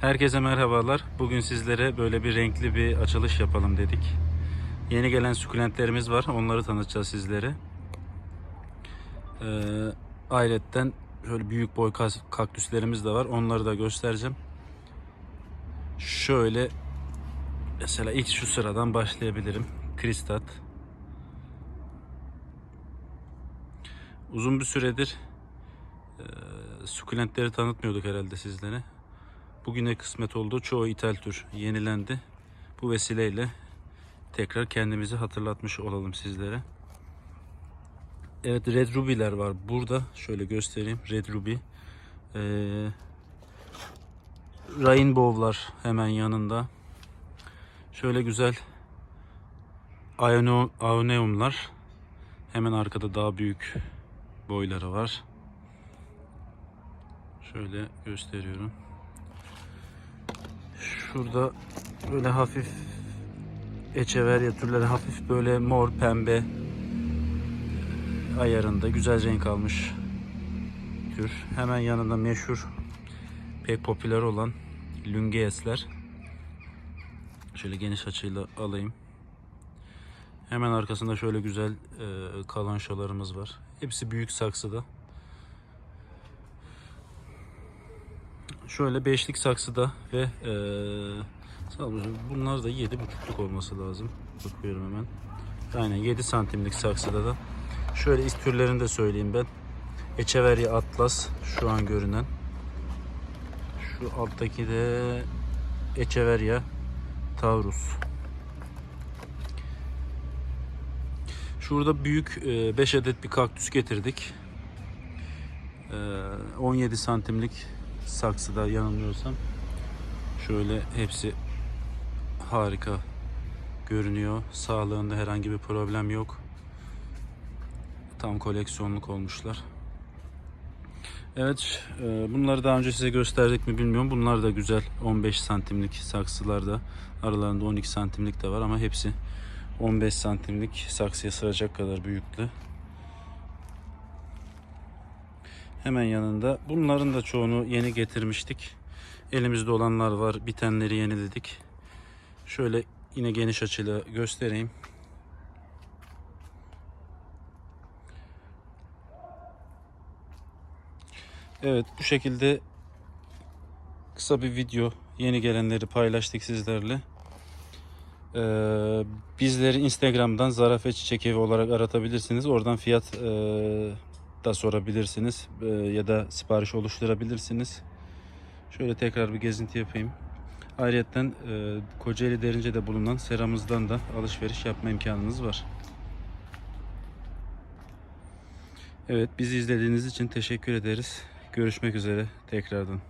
Herkese merhabalar. Bugün sizlere böyle bir renkli bir açılış yapalım dedik. Yeni gelen sukulentlerimiz var. Onları tanıtacağız sizlere. Ee, ayrıca şöyle büyük boy kaktüslerimiz de var. Onları da göstereceğim. Şöyle mesela ilk şu sıradan başlayabilirim. Kristat. Uzun bir süredir e, sukulentleri tanıtmıyorduk herhalde sizlere. Bugüne kısmet oldu. Çoğu ithal tür yenilendi. Bu vesileyle tekrar kendimizi hatırlatmış olalım sizlere. Evet Red Ruby'ler var burada. Şöyle göstereyim. Red Ruby. Ee, Rainbow'lar hemen yanında. Şöyle güzel Aoneum'lar. Hemen arkada daha büyük boyları var. Şöyle gösteriyorum. Şurada böyle hafif echeverya türleri hafif böyle mor pembe ayarında güzel renk almış tür. Hemen yanında meşhur pek popüler olan Lungies'ler. Şöyle geniş açıyla alayım. Hemen arkasında şöyle güzel e, kalançolarımız var. Hepsi büyük saksıda. Şöyle beşlik saksıda ve e, bunlar da yedi buçukluk olması lazım. Bakıyorum hemen. Aynen 7 santimlik saksıda da. Şöyle is türlerini de söyleyeyim ben. Echeveria Atlas şu an görünen. Şu alttaki de Echeveria Taurus. Şurada büyük 5 adet bir kaktüs getirdik. E, 17 santimlik saksıda yanılmıyorsam. Şöyle hepsi harika görünüyor. Sağlığında herhangi bir problem yok. Tam koleksiyonluk olmuşlar. Evet, e, bunları daha önce size gösterdik mi bilmiyorum. Bunlar da güzel 15 santimlik saksılarda. Aralarında 12 santimlik de var ama hepsi 15 santimlik saksıya sığacak kadar büyüklü. Hemen yanında. Bunların da çoğunu yeni getirmiştik. Elimizde olanlar var. Bitenleri yeniledik. Şöyle yine geniş açıyla göstereyim. Evet bu şekilde kısa bir video yeni gelenleri paylaştık sizlerle. Ee, bizleri Instagram'dan Zarafe Çiçek Evi olarak aratabilirsiniz. Oradan fiyat e, da sorabilirsiniz e, ya da sipariş oluşturabilirsiniz. Şöyle tekrar bir gezinti yapayım. Ayrıca e, Kocaeli Derince'de bulunan seramızdan da alışveriş yapma imkanınız var. Evet bizi izlediğiniz için teşekkür ederiz. Görüşmek üzere tekrardan.